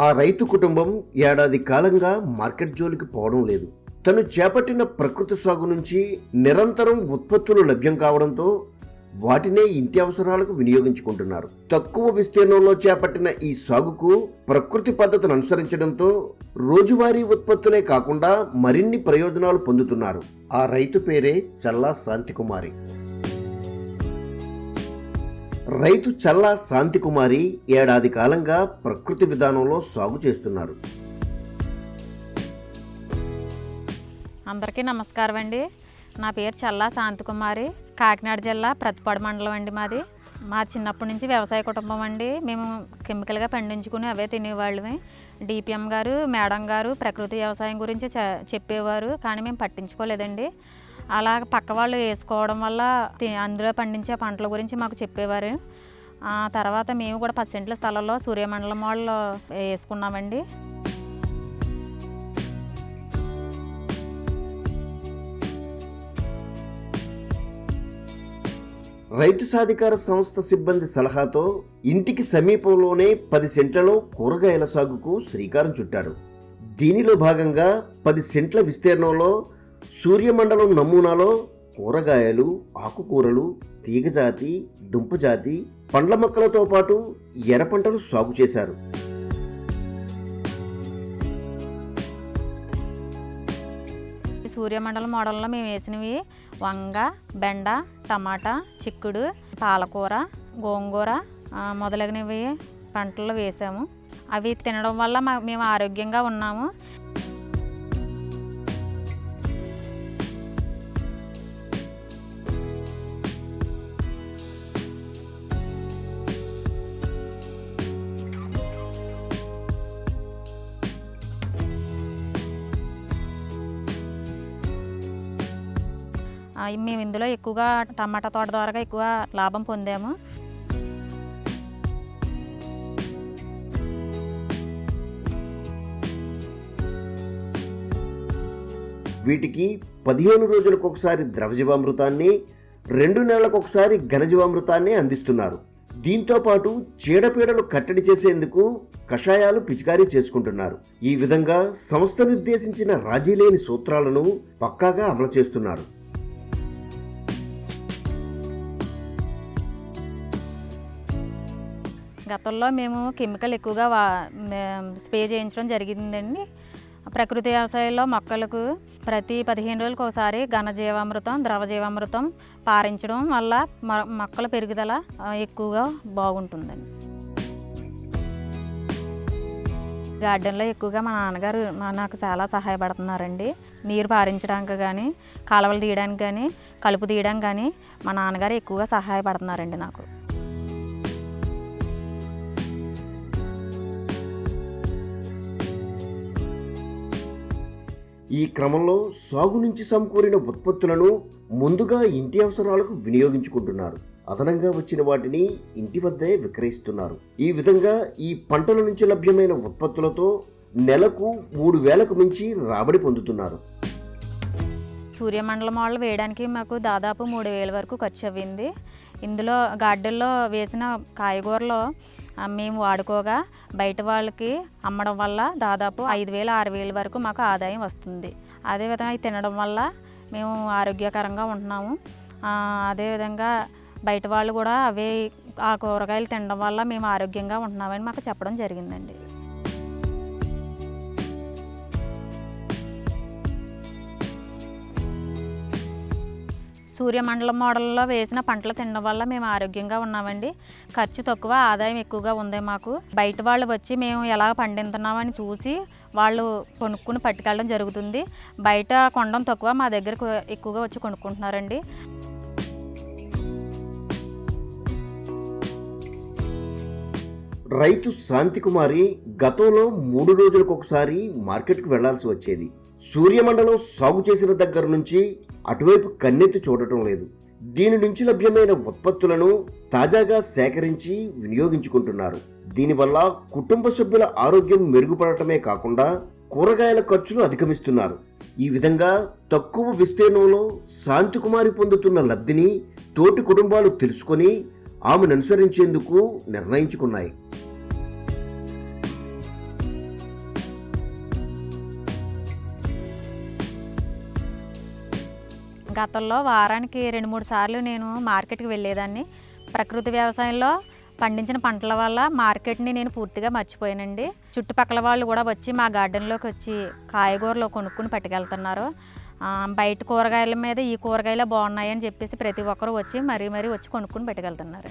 ఆ రైతు కుటుంబం ఏడాది కాలంగా మార్కెట్ జోలికి పోవడం లేదు. తను చేపట్టిన ప్రకృతి సాగు నుంచి నిరంతరం ఉత్పత్తులు లభ్యం కావడంతో వాటినే ఇంటి అవసరాలకు వినియోగించుకుంటున్నారు. తక్కువ విస్తీర్ణంలో చేపట్టిన ఈ సాగుకు ప్రకృతి పద్ధతిని అనుసరించడంతో రోజువారీ ఉత్పత్తులే కాకుండా మరిన్ని ప్రయోజనాలు పొందుతున్నారు. ఆ రైతు పేరే చల్లా శాంతికుమారి. రైతు చల్లా శాంతికుమారి ఏడాది కాలంగా ప్రకృతి విధానంలో సాగు చేస్తున్నారు. అందరికీ నమస్కారం అండి. నా పేరు చల్లా శాంతికుమారి కాకినాడ జిల్లా ప్రతిపాడు మండలం అండి మాది. మా చిన్నప్పటి నుంచి వ్యవసాయ కుటుంబం అండి. మేము కెమికల్గా పండించుకుని అవే తినేవాళ్ళమే. డిపిఎం గారు మేడం గారు ప్రకృతి వ్యవసాయం గురించి చెప్పేవారు కానీ మేము పట్టించుకోలేదండి. అలా పక్క వాళ్ళు వేసుకోవడం వల్ల అందులో పండించే పంటల గురించి మాకు చెప్పేవారు. ఆ తర్వాత మేము కూడా పది సెంట్ల స్థలంలో సూర్యమండలం వాళ్ళు వేసుకున్నామండి. రైతు సాధికార సంస్థ సిబ్బంది సలహాతో ఇంటికి సమీపంలోనే పది సెంట్లలో కూరగాయల సాగుకు శ్రీకారం చుట్టారు. దీనిలో భాగంగా పది సెంట్ల విస్తీర్ణంలో సూర్యమండలం నమూనాలో కూరగాయలు ఆకుకూరలు తీగజాతి దుంపజాతి పండ్ల మొక్కలతో పాటు ఎర్ర పంటలు సాగు చేశారు. ఈ సూర్యమండలం మోడల్లో మేము వేసినవి వంగ బెండ టమాటా చిక్కుడు పాలకూర గోంగూర మొదలగునవి పంటలు వేసాము. అవి తినడం వల్ల మా మేము ఆరోగ్యంగా ఉన్నాము. మేము ఇందులో ఎక్కువగా టమాటా తోట ద్వారా ఎక్కువ లాభం పొందాము. వీటికి పదిహేను రోజులకు ఒకసారి ద్రవజీవామృతాన్ని రెండు నెలలకు ఒకసారి ఘనజీవామృతాన్ని అందిస్తున్నారు. దీంతో పాటు చీడపీడలు కట్టడి చేసేందుకు కషాయాలు పిచికారీ చేసుకుంటున్నారు. ఈ విధంగా సంస్థ నిర్దేశించిన రాజీ లేని సూత్రాలను పక్కాగా అమలు చేస్తున్నారు. గతంలో మేము కెమికల్ ఎక్కువగా వా స్ప్రే చేయించడం జరిగిందండి. ప్రకృతి వ్యవసాయంలో మొక్కలకు ప్రతి పదిహేను రోజులకు ఒకసారి ఘనజీవామృతం ద్రవజీవామృతం పారించడం వల్ల మ- మొక్కల పెరుగుదల ఎక్కువగా బాగుంటుందండి. గార్డెన్లో ఎక్కువగా మా నాన్నగారు నాకు చాలా సహాయపడుతున్నారండి. నీరు పారించడానికి కానీ కాలువలు తీయడానికి కానీ కలుపు తీయడానికి కానీ మా నాన్నగారు ఎక్కువగా సహాయపడుతున్నారండి నాకు. ఈ క్రమంలో సాగు నుంచి సమకూరిన ఉత్పత్తులను ముందుగా ఇంటి అవసరాలకు వినియోగించుకుంటున్నారు. అదనంగా వచ్చిన వాటిని ఇంటి వద్దే విక్రయిస్తున్నారు. ఈ విధంగా ఈ పంటల నుంచి లభ్యమైన ఉత్పత్తులతో నెలకు మూడు వేలకు మించి రాబడి పొందుతున్నారు. సూర్యమండలం వాళ్ళు వేయడానికి మాకు దాదాపు మూడు వేల వరకు ఖర్చు అవ్వింది ఇందులో గార్డెన్లో వేసిన కాయగూరలో మేము వాడుకోగా బయట వాళ్ళకి అమ్మడం వల్ల దాదాపు ఐదు వేలు ఆరు వేలు వరకు మాకు ఆదాయం వస్తుంది. అదేవిధంగా అవి తినడం వల్ల మేము ఆరోగ్యకరంగా ఉంటున్నాము. అదేవిధంగా బయట వాళ్ళు కూడా అవే ఆ కూరగాయలు తినడం వల్ల మేము ఆరోగ్యంగా ఉంటున్నామని మాకు చెప్పడం జరిగిందండి. సూర్యమండలం మోడల్లో వేసిన పంటలు తినడం వల్ల మేము ఆరోగ్యంగా ఉన్నామండి. ఖర్చు తక్కువ ఆదాయం ఎక్కువగా ఉంది మాకు. బయట వాళ్ళు వచ్చి మేము ఎలా పండిస్తున్నామని చూసి వాళ్ళు కొనుక్కుని పట్టుకెళ్ళడం జరుగుతుంది. బయట కొనడం తక్కువ మా దగ్గరకు ఎక్కువగా వచ్చి కొనుక్కుంటున్నారండి. రైతు శాంతికుమారి గతంలో మూడు రోజులకు ఒకసారి మార్కెట్కు వెళ్ళాల్సి వచ్చేది. సూర్యమండలం సాగు చేసిన దగ్గర నుంచి అటువైపు కన్నెత్తి చూడటం లేదు. దీని నుంచి లభ్యమైన ఉత్పత్తులను తాజాగా సేకరించి వినియోగించుకుంటున్నారు. దీనివల్ల కుటుంబ సభ్యుల ఆరోగ్యం మెరుగుపడటమే కాకుండా కూరగాయల ఖర్చులు అధిగమిస్తున్నారు. ఈ విధంగా తక్కువ విస్తీర్ణంలో శాంతికుమారి పొందుతున్న లబ్ధిని తోటి కుటుంబాలు తెలుసుకొని ఆమెను అనుసరించేందుకు నిర్ణయించుకున్నాయి. గతంలో వారానికి రెండు మూడు సార్లు నేను మార్కెట్కి వెళ్ళేదాన్ని. ప్రకృతి వ్యవసాయంలో పండించిన పంటల వల్ల మార్కెట్ని నేను పూర్తిగా మర్చిపోయానండి. చుట్టుపక్కల వాళ్ళు కూడా వచ్చి మా గార్డెన్లోకి వచ్చి కాయగూరలు కొనుక్కుని పట్టుకెళ్తున్నారు. బయట కూరగాయల మీద ఈ కూరగాయలే బాగున్నాయని చెప్పేసి ప్రతి ఒక్కరు వచ్చి మరీ మరీ వచ్చి కొనుక్కుని పట్టుకెళ్తున్నారు.